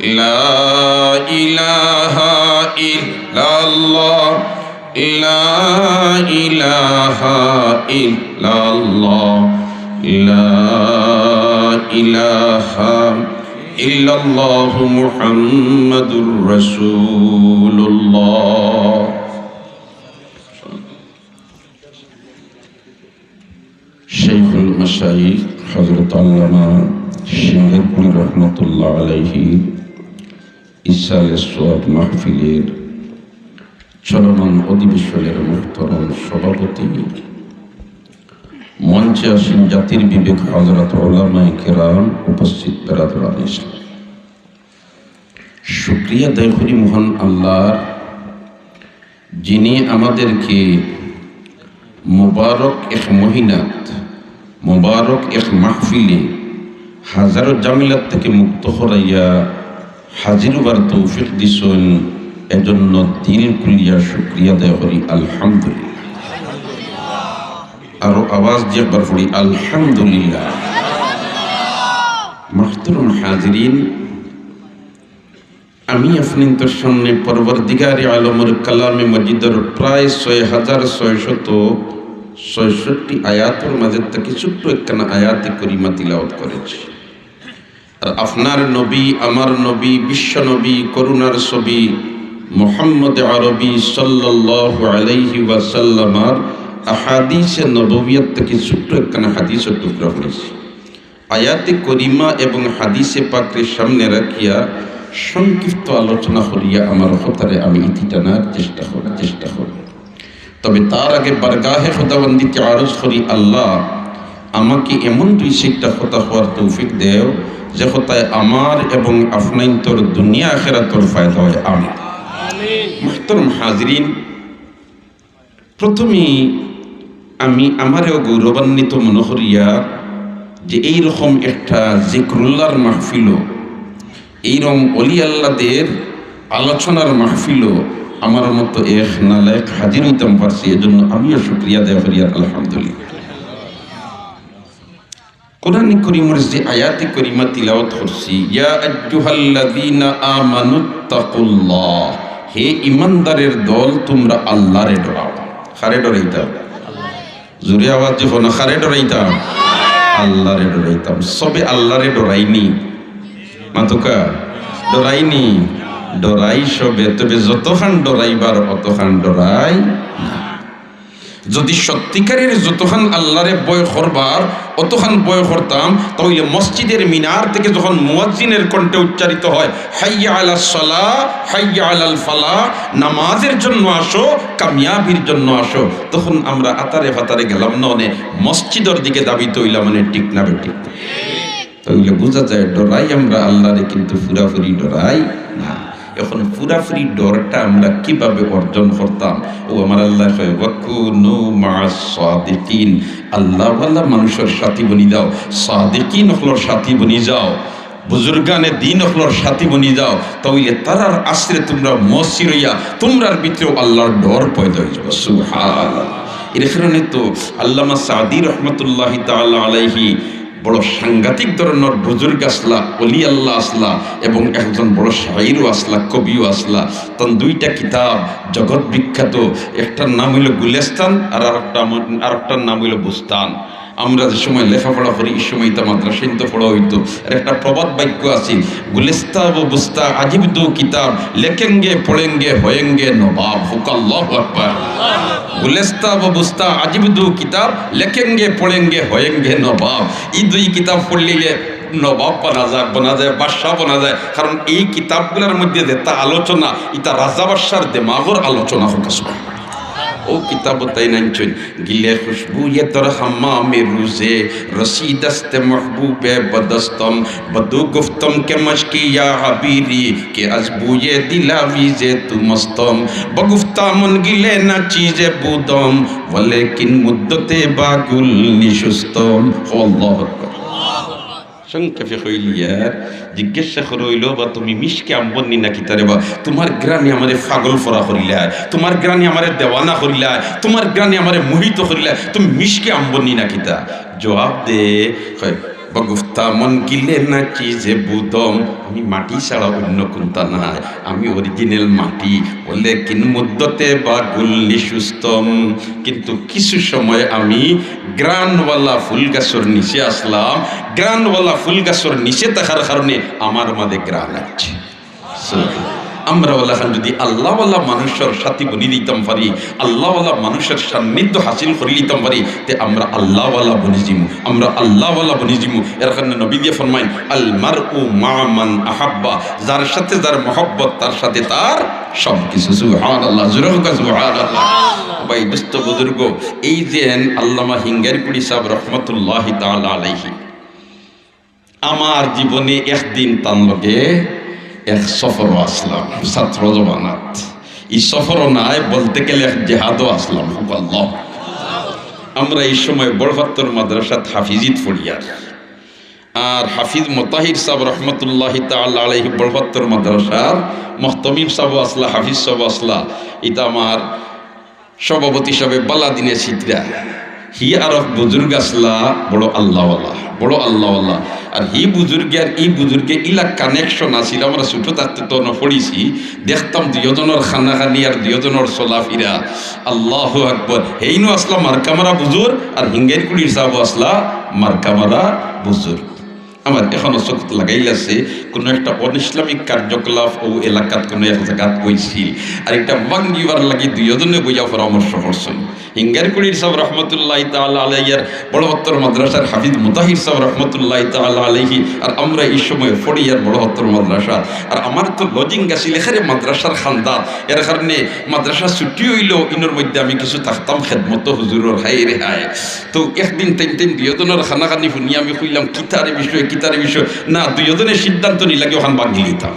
لا إله إلا الله لا إله إلا الله لا إله إلا الله محمد رسول الله شيخ المشايخ حضرت علامة الشيخ رحمة الله عليه ইসাল সোয়াব মাহফিলের চলমান অধিবেশনের মুহতরম সভাপতি মঞ্চে আসেন জাতির বিবেক হজরত ওলামাই কেরাম উপস্থিত বেড়াদুরান ইসলাম। শুক্রিয়া দেয় করি মোহন আল্লাহর, যিনি আমাদেরকে মুবারক এক মহিনাত, মুবারক এক মাহফিলে হাজারো জামিলাত থেকে মুক্ত হরাইয়া হাজির বার তৌফিক দিছেন। এজন্য দিল কুলিয়া শুক্রিয়া দেয় করি, আলহামদুলিল্লাহ। আরও আওয়াজ দিয়ে একবার পড়ি, আলহামদুলিল্লাহ। মাহতুরুম হাজিরিন, আমি আপনাদের সামনে পরবর্দিগারে আলমের কালামে মজিদের প্রায় ছয় হাজার ছয়শত ছয়ষট্টি আয়াতের মাঝে থেকে ছোট্ট একখানা আয়াতে করিমা তিলাওয়াত করেছি। আপনার নবী, আমার নবী, বিশ্ব নবী, করুণার ছবি মোহাম্মদ আরবি সাল্লাহ আলাইহি ওয়াসাল্লামার আহাদিসে নববিয়াত থেকে ছোট্ট একখানা হাদিসের টুকরা করেছি। আয়াতে করিমা এবং হাদিসে পাকের সামনে রাখিয়া সংক্ষিপ্ত আলোচনা করিয়া আমার হতারে আমি ইতি টানার চেষ্টা করার চেষ্টা করি। তবে তার আগে বারগাহে খোদাবন্দিকে আরজ করি, আল্লাহ আমাকে এমন দুই শিক্ষা হতা হওয়ার তৌফিক দেও যে হতায় আমার এবং আফনাইন তোর দুনিয়া আখেরা তোর ফায়দা হয়। আমি মাহতরম হাজরিন প্রথমেই আমি আমারও গৌরবান্বিত মনে করিয়া যে এইরকম একটা জিক্রুল্লাহর মাহফিল এইরকম অলি আল্লাদের আলোচনার মাহফিল আমার মতো এক নালায়ক হাজির হইতাম পারছি। এজন্য আমিও শুক্রিয়া দেওয়া করি আলহামদুলিল্লাহ। কোরআন করিমের যে আয়াতে করিমা তিলাওয়াত করছি, ইয়া আজ্জুহাল্লাযীনা আমানুত্তাকুল্লাহ হে ইমানদারের দল, তোমরা আল্লাহরে ডরাও। খারে ডরাইতাম জোরে আওয়াজ যখন খারে ডরাইতাম আল্লাহরে ডরাইতাম। সবে আল্লাহরে ডরাইনি। মাতুকা, ডরাইনি? ডরাই সবে, তবে যতখান ডরাইবার, অতখান ডরাই না। যদি সত্যিকারের যতখান আল্লাহরে বয় করবার অতখান বয় করতাম তাহলে মসজিদের মিনার থেকে যখন মুয়াজ্জিনের কণ্ঠে উচ্চারিত হয় হাইয়া আলা সলা হাইয়া আলাল ফালা নামাজের জন্য আসো কামিয়াবির জন্য আসো তখন আমরা আতারে ফাতারে গেলাম না মানে মসজিদের দিকে দাবি তৈলাম মানে ঠিক না বেঠিক। তাহলে বোঝা যায় ডরাই আমরা আল্লাহরে কিন্তু পুরাপুরি ডরাই না। এখন পুরাপুরি ডরটা আমরা কীভাবে অর্জন করতাম? ও আমার আল্লাহ সাদিকিন। আল্লাহ আল্লাহ মানুষের সাথী বনি যাও, সাদিকিন হলোর সাথী বনি যাও, বুজুর্গানে দিন হলোর সাথী বনি যাও, তাহলে তারার আশ্রে তোমরা হইয়া, তোমরার ভিতরেও আল্লাহর ডর পয়দা হয়ে যাব। সুহান এর কারণে তো আল্লামা সাদি রহমতুল্লাহ তাআলা আলাইহি বড় সাংঘাতিক ধরনের বুজুর্গ আসলা অলি আল্লাহ আসলা, এবং একজন বড় শাহিরও আসলা, কবিও আসলা। তখন দুইটা কিতাব জগৎ বিখ্যাত, একটার নাম হইল গুলেস্তান আর আরেকটা আর একটার নাম হইল বুস্তান। আমরা যে সময় লেখাপড়া করি, এই সময় তা মাদ্রাসাইন তো পড়া হইতো। আর একটা প্রবাদ বাক্য আছে গুলিস্তা ও বুস্তা আজিব দু কিতাব, লেখেঙ্গে, পড়েঙ্গে, হয়েঙ্গে, নবাব হুকাল্লাহ আকবার। গুলেস্তা ও বুস্তা আজিব দু কিতাব, লেখেঙ্গে, পড়েঙ্গে, হয়েঙ্গে, নবাব। এই দুই কিতাব পড়লে নবাব বানা যায় বানা যায়, বাদশাহ বানা যায়। কারণ এই কিতাবগুলোর মধ্যে যেটা আলোচনা, এটা রাজা বাদশার দেমাগর আলোচনা হোক ও কিতাব তাই নাইছেন গিলে খুশবু ইয়ে তোর হাম্মামে রুজে রসিদস্তে মহবুবে বদস্তম, বদু গুফতম কে মশকি ইয়া হাবিরি, কে আজবু ইয়ে দিলাবি যে তু মস্তম। বগুফতা মন গিলে না চিজে বুদম, ওয়ালেকিন মুদ্দতে বাগুল নিশুস্তম আল্লাহু আকবার। সংক্ষেপে হইলিয়ার। জিজ্ঞাসা করইল বা তুমি মিশকে আম্বন্নি নাকি তারে বা তোমার গ্রামে আমারে পাগল ফরা করিলা তোমার গ্রামে আমারে দেওয়ানা করিলা তোমার গ্রামে আমারে মোহিত করিলা তুমি মিশকে আম্বন্নি নাকি তা? জবাব দে। কয়, বগুফতা মন গিলে না যে বুদম, আমি মাটি ছাড়া অন্য কোনটা নাই। আমি অরিজিনাল মাটি, বলে কিন মুদ্দতে বা গুল্লি সুস্থম। কিন্তু কিছু সময় আমি গ্রানওয়ালা ফুল গাছর নিচে আসলাম। গ্রানওয়ালা ফুল গাছর নিচে থাকার কারণে আমার মাঝে গ্রান আছে আমরা ওলাখান যদি আল্লাহওয়ালা মানুষের সাথে বনি দিতাম পারি, আল্লাহওয়ালা মানুষের সান্নিধ্য হাসিল করে নিতাম পারি, তে আমরা আল্লাহওয়ালা বনি জিমু, আমরা আল্লাহওয়ালা বনি জিমু। এর কারণে নবী দিয়ে ফরমাইন আল মার ও মান আহাব্বা, যার সাথে যার মহব্বত, তার সাথে তার সব কিছু সুহান আল্লাহ জুরকা সুহান আল্লাহ ভাই, দুস্থ বুজুর্গ, এই যে আল্লামা হিঙ্গারপুরি সাহেব রহমতুল্লাহ তাআলা আলাইহি, আমার জীবনে একদিন তার লগে এক সফর আসলাম ছাত্র জমানাত এই সফর নাই, বলতে গেলে এক জেহাদও আসলাম আমরা এই সময় বড়ভাত্তর মাদ্রাসাত হাফিজিত ফড়িয়ার আর হাফিজ মোতাহির সাহেব রহমতুল্লাহ তাল্লাহ আলহি বড়ভাত্তর মাদ্রাসার মহতমিম সাহেব আসলা, হাফিজ সাহেব আসলা, এটা আমার সভাপতি সাহেব বালা দিনে চিত্রা হি বুজুর্গ আসলা, বড় আল্লাহওয়ালা। বড় আল্লাহ আল্লাহ। আর হি বুজুর্গে আর ই বুজুর্গে ইলা কানেকশন আছিল, আমরা ছোট থাকতে তো পড়িছি। দেখতাম দুজনের খানাখানি আর দুজনের চলাফিরা। আল্লাহ আকবর। হেইনো আসলা মার্কামারা বুজুর, আর হিঙ্গের কুড়ির সাহেব আসলা মার্কামারা বুজুর। আমার এখনও চোখ লাগাইলাছে কোনো একটা অনিসলামিক কার্যকলাপ ও এলাকাত কোনো এক জায়গাত হয়েছিল আর এটা বাঙ্গিবার লাগি দুইজনে বইয়া পরামর্শ করছেন। হিঙ্গারকুড়ির সাহেব রহমতুল্লাহ তাআলা আলাইয়ার বড়হত্তর মাদ্রাসার হাফিজ মুতাহির সাহেব রহমতুল্লাহ তাআলা আলাইহি, আর আমরা এই সময় ফড়িয়ার বড়হত্তর মাদ্রাসা। আর আমার তো লজিং গেছিল এখানে মাদ্রাসার খান্দাত এর কারণে মাদ্রাসা ছুটি হইল ইনোর মধ্যে আমি কিছু থাকতাম, খেদমত হুজুরের হাই রে হাই তো একদিন তিন তিন দুইজনের খানাখানি শুনি আমি কইলাম, কিতারে বিষয় কিতারে বিষয়? না দুইজনের সিদ্ধান্ত নিলাগে ওখান বাঙ্গি লিতাম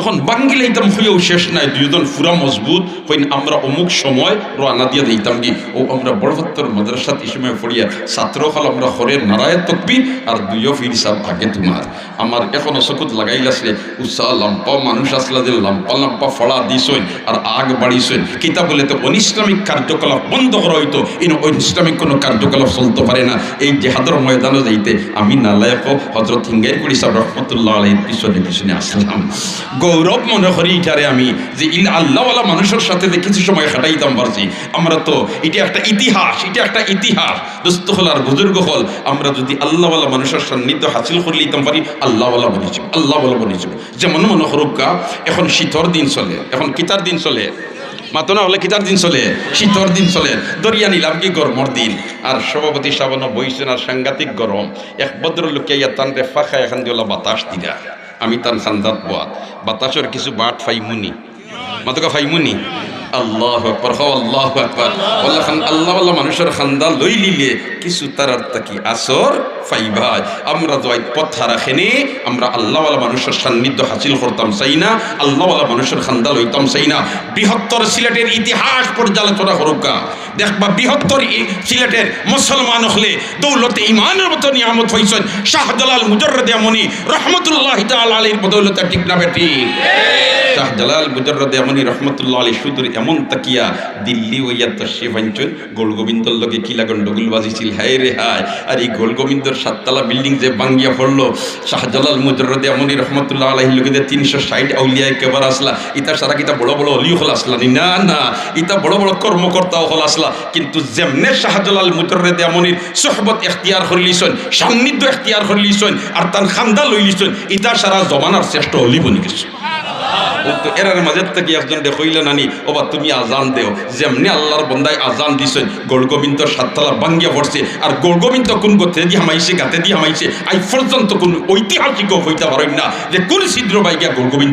এখন বাঙ্গি লাইতাম হইয়াও শেষ নাই। দুইজন ফুরা মজবুত হইন আমরা অমুক সময় রানা দিয়ে দিতাম কি? ও আমরা বড়ভত্তর মাদ্রাসাত এই সময় পড়িয়া ছাত্র হল আমরা হরের নারায় তকবি আর দুইও ফির সাহ আগে তোমার। আমার এখনও চকুত লাগাইল আছে উৎসাহ লাম্পা মানুষ আসলা যে লাম্পা লাম্পা ফলা দিছইন আর আগ বাড়িছইন কিতা বলে তো অনিসলামিক কার্যকলাপ বন্ধ করা হইতো ইন অনিসলামিক কোনো কার্যকলাপ চলতে পারে না। এই জেহাদর ময়দানে যাইতে আমি নালায়ক হজরত হিঙ্গাই করি সাহেব রহমতুল্লাহ আলহীর পিছনে পিছনে আসলাম। গৌরব মনে করি এটারে আমি, যে ইল আল্লাহওয়ালা মানুষের সাথে যে কিছু সময় খাটাইতাম পারছি, আমরা তো, এটা একটা ইতিহাস, এটা একটা ইতিহাস। দোস্ত হল আর বুজুর্গ হল, আমরা যদি আল্লাহওয়ালা মানুষের সান্নিধ্য হাসিল করে নিতাম পারি আল্লাহওয়ালা বনেছি আল্লাহওয়ালা বনেছি যেমন মনে করুকা এখন শীতর দিন চলে, এখন কিতার দিন চলে, মাতো না হলে কিতার দিন চলে, শীতর দিন চলে, দরিয়া নিলাম কি গরমর দিন। আর সভাপতি সাবানো বইছেন সাংঘাতিক গরম, এক ভদ্র লোকে ইয়া তান রে ফাঁকা এখান দিয়ে বাতাস দিরা আমি তার সান্দাত বাত বাতাসের কিছু বাট ফাইমুনি। মাতকা ফাইমুনি। আল্লাহ আকবর হও আল্লাহ আকবর। আল্লাহ খান, আল্লাহ আল্লাহ মানুষের খান্দা লই লিলে কিছু তারার তাকি আসর? ফাইভাই আমরা যাই পথা রাখেনি, আমরা আল্লাহওয়ালা মানুষের সান্নিধ্য হাসিল করতাম চাই না আল্লাহওয়ালা মানুষের খান্দা লইতাম চাই না। বৃহত্তর সিলেটের ইতিহাস পর্যালোচনা করুকা দেখবা, বৃহত্তর সিলেটের মুসলমান হলে দৌলতে ইমানের মতো নিয়ামত হয়েছেন শাহজালাল মুজর্রদ এমনি রহমতুল্লাহ আলীর বদৌলতে ঠিক না বেটি শাহজালাল মুজর্রদ এমনি রহমতুল্লাহ আলী সুদূর এমন তাকিয়া দিল্লি ওইয়া তশরিফ আনছেন গোলগোবিন্দর লগে কিলা গন্ডগোল বাজিছিল? হায় রে হায়। আর এই গোলগোবিন্দর সাততলা বিল্ডিং যে বাঙ্গিয়া পড়ল, শাহজালাল মুজর্রদ এমনি রহমতুল্লাহ আলাইহির লগে যে তিনশো ষাট আউলিয়ায় কেবার আসলা, ইতা সারা কিতা বড় বড় অলি হল আসলা নি? না না। ইতা বড় বড় কর্মকর্তাও হল আসলা। কিন্তু যেমনে শাহজালাল মুজর্রদ এমনির সোহবত এখতিয়ার করলিছন সান্নিধ্য এখতিয়ার করলিছন আর তার খান্দা লইলিছন ইতা সারা জমানার শ্রেষ্ঠ অলি বনি গেছে। তো এরার মাঝের থেকে একজন দেখইলে নানি, ওবা তুমি আজান দেও। যেমনি আল্লাহর বন্দায় আজান সাততলা পড়ছে আর কোন গতে হামাইছে গাতে দিয়ে হামাইছে আই পর্যন্ত কোন ঐতিহাসিক হইতে পারেন না যে কোন ছিদ্র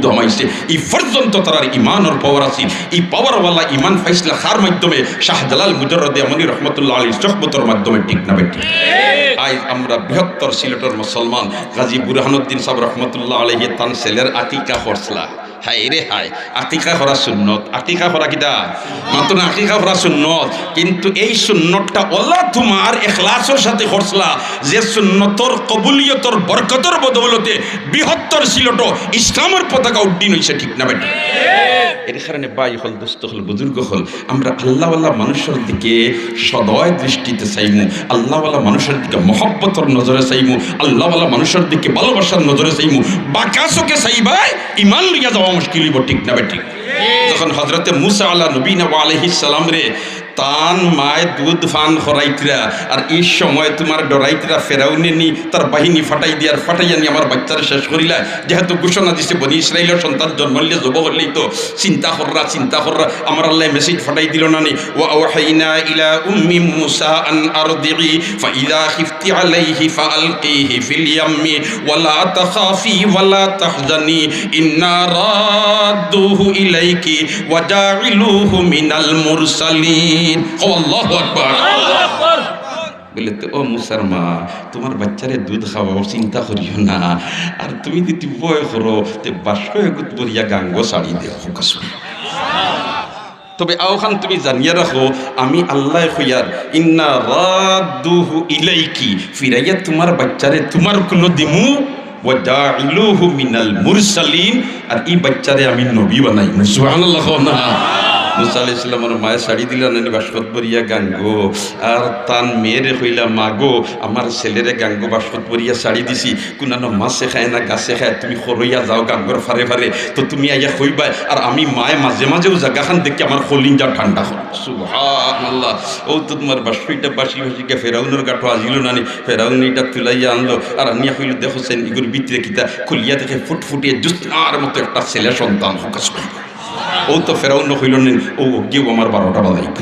হামাইছে পর্যন্ত তার ইমানের পাওয়ার আছে। পাওয়ারওয়ালা ইমান ফাইসলা খার মাধ্যমে শাহজালাল মুজরদে আমনি রহমতুল্লাহ আলী সহবতর মাধ্যমে ঠিক না বেটি আজ আমরা বৃহত্তর সিলেটের মুসলমান গাজী বুরহানুদ্দিন সাহেব রহমতুল্লাহ আলহি তান ছেলের আকিকা করছলা হাই রে হাই আকিকা করা সুন্নত আকিকা করা কিটা মাত্র না আকিকা করা সুন্নত। কিন্তু এই সুন্নতটা ওলা তোমার এখলাসের সাথে করছলা যে সুন্নতর কবুলিয়তর বরকতর বদৌলতে বৃহত্তর সিলট ইসলামের পতাকা উড্ডীন হয়েছে ঠিক না বেটা? এর কারণে বাই হল দুস্থ হল, বুজুর্গ হল, আমরা আল্লাহওয়ালা মানুষের দিকে সদয় দৃষ্টিতে চাইমু, আল্লাহওয়ালা মানুষের দিকে মহব্বতর নজরে চাইমু, আল্লাহওয়ালা মানুষের দিকে ভালোবাসার নজরে চাইমু। বাকাশকে চাইবাই, ইমান লইয়া যাওয়া মুশকিল হইব ঠিক না বেঠিক যখন হজরতে মুসা আল্লাহ নবীন আলহিস সালাম রে তান মায় দুধ ফান হরাইতরা আর এই সময় তোমার ডরাইতরা ফেরাউনে নি, তার বাহিনী ফাটাই দিয়ার ফাটাই আনি আমার বাচ্চারা শেষ করিলা। যেহেতু ঘোষণা দিছে, বনি ইসরাইলের সন্তান জন্মলে যুব হলেই তো। চিন্তা কররা চিন্তা কররা, আমার আল্লাহ মেসেজ ফাটাই দিল না নি। ও আওহাইনা ইলা উম্মি মুসা আন আরদিহি ফাইদা খিফতি আলাইহি ফাআলকিহি ফিল ইয়াম্মি ওয়ালা তাখাফি ওয়ালা তাহজানি, ইন্না রাদ্দুহু ইলাইকি ওয়া জাইলুহু মিনাল মুরসালিন। আকবার বলে তো ও মুসার মা তোমার বাচ্চারে দুধ খাওয়াও চিন্তা করিও না আর তুমি যদি বয় করো তে বাস্ক এগুত বরিয়া গাঙ্গ শাড়ি দেও তবে আওখান তুমি জানিয়ে রাখো আমি আল্লাহ হইয়ার ইন্না রাদ্দুহু ইলাইকি ফিরাইয়া তোমার বাচ্চারে তোমার কোনো দিমু মিনাল মুরসালিন আর এই বাচ্চারে আমি নবী বানাই সুবহানাল্লাহ না মুসা ইসলামের মায়ের শাড়ি দিলা নানি বাসকত বরিয়া গাঙ্গো। আর তান মেয়েরে হইলা মাগো, আমার ছেলেরে গাঙ্গো বাসকত বরিয়া শাড়ি দিছি। কুনানো মাছে খায় না গাছে খায় তুমি সরইয়া যাও গাঙ্গর ফারে ফারে। তো তুমি আইয়া হইবা আর আমি মায়ে মাঝে মাঝেও জায়গাখান দেখি আমার খলিঞ্জা ঠান্ডা হয়। সুহান আল্লাহ ও তো তোমার বাসইটা বাসি বাসিকে ফেরাউনের গাঠো আজিল নানি। ফেরাউন এটা তুলাইয়া আনলো। আর আনিয়া হইল দেখো সেন ইগুর ভিতরে কিতা খুলিয়া দেখে ফুটফুটিয়ে জুস্তার মতো একটা ছেলে সন্তান ফোকাস ও তো ফেরাউন হইল ও কেউ আমার বারোটা বাজাইব।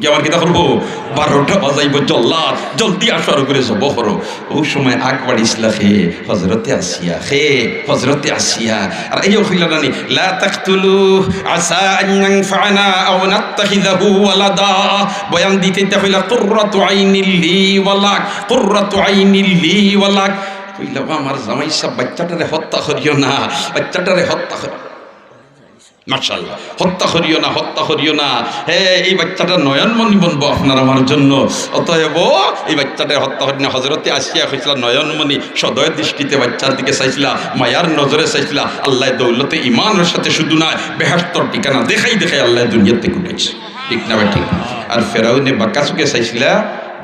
কি আমার কিতা করব বারোটা বাজাইব, জল্লাদ, জলদি আসার করে জব করো ও সময় আগ বাড়িছিলা খে হজরতে আসিয়া খে হজরতে আসিয়া, আর এই হইল নানি, লা তাকতুলু আসা আন ইয়ানফানা আও নাত্তাখিযাহু ওয়ালাদা। বয়ান দিতে তা হইলা কুররাতু আইনিল লি ওয়ালাক কুররাতু আইনিল লি ওয়ালাক। কইলা আমার জামাই সাহেব, বাচ্চাটারে হত্যা করিও না, বাচ্চাটারে হত্যা করিও মার্শাল্লাহ হত্যা করিও না, হত্যা করিও না। হে, এই বাচ্চাটা নয়নমণি বনবো আপনার আমার জন্য। অতএব, এই বাচ্চাটা হত্যা করি না হজরতে আসিয়া হয়েছিল নয়নমণি সদয় দৃষ্টিতে বাচ্চার দিকে চাইছিলা, মায়ার নজরে চাইছিলা। আল্লাহ দৌলতে ইমানের সাথে শুধু নয় বেহাস্তর ঠিকানা দেখাই দেখাই আল্লাহ দুনিয়াতে কুটেছে ঠিক না ঠিক আর ফেরাউনে বাক্কাসুকে চাইছিলা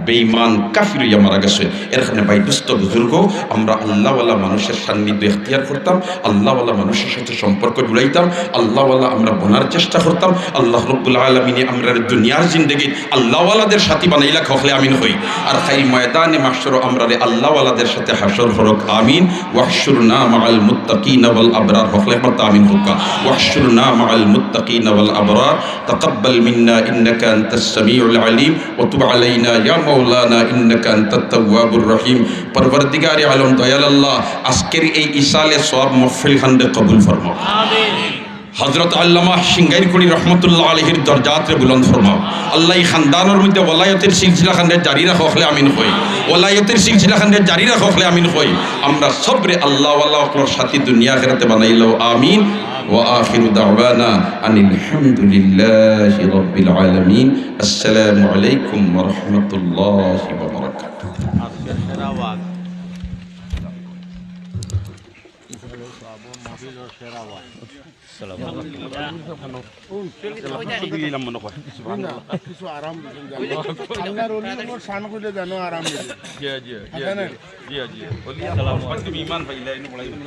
বেঈমান কাফির হইয়া মারা গেছে। এরখানে ভাই দুস্থ বুজুর্গ, আমরা আল্লাহওয়ালা মানুষের সান্নিধ্য এখতিয়ার করতাম, আল্লাহওয়ালা মানুষের সাথে সম্পর্ক জুড়াইতাম, আল্লাহওয়ালা আমরা বোনার চেষ্টা করতাম, আল্লাহ রব্বুল আলমিনে আমরা দুনিয়ার জিন্দগি আল্লাহওয়ালাদের সাথী বানাইলা খখলে আমিন হই। আর খাই ময়দানে মাসর আমরা আল্লাহওয়ালাদের সাথে হাসর হরক, আমিন। ওয়াহশুর না মাআল মুত্তাকিন ওয়াল আবরার হখলে মত আমিন হুকা। ওয়াহশুর না মাআল মুত্তাকিন ওয়াল আবরার মিন্না ইন্নাকা আনতাস সামিউল আলিম, ওয়া তুব আলাইনা ইয়া মাওলানা, ইন্নাকা আনতাত তাওয়াবুর রহিম। পরবর্তীকারী আলম, দয়াল আল্লাহ, আজকের এই ইসালে সব মাহফিল খান্ডে কবুল ফরমাও। হজরত আল্লামা সিঙ্গাইরকুড়ি রহমতুল্লাহ আলহির দরজাতে বুলন্দ ফরমাও আল্লাহ এই খানদানের মধ্যে ওলায়তের সিলসিলা খান্ডে জারি রাখো হলে আমিন হই ওলায়তের সিলসিলা খান্ডে জারি রাখো হলে আমিন হই আমরা সবরে আল্লাহ আল্লাহ অকলর সাথী দুনিয়া খেরাতে বানাইল আমিন وآخر دعوانا أن الحمد لله رب العالمين السلام عليكم ورحمة الله وبركاته কিছু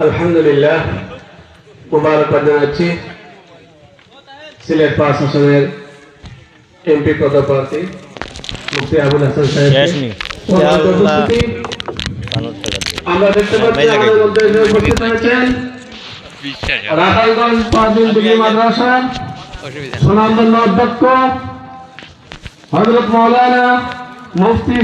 আলহামদুলিল্লাহ মুবারকবাদ জানাচ্ছি সিলেট পাঁচ আসনের এমপি পদপ্রার্থী মুফতি আবুল হাসান আমরা দেখতে পাচ্ছি আমাদের মধ্যে উপস্থিত হয়েছেন রাখালগঞ্জ পাঁচদিন ডিগ্রি মাদ্রাসা সুনামধন্য অধ্যক্ষ হজরত মৌলানা মুফতি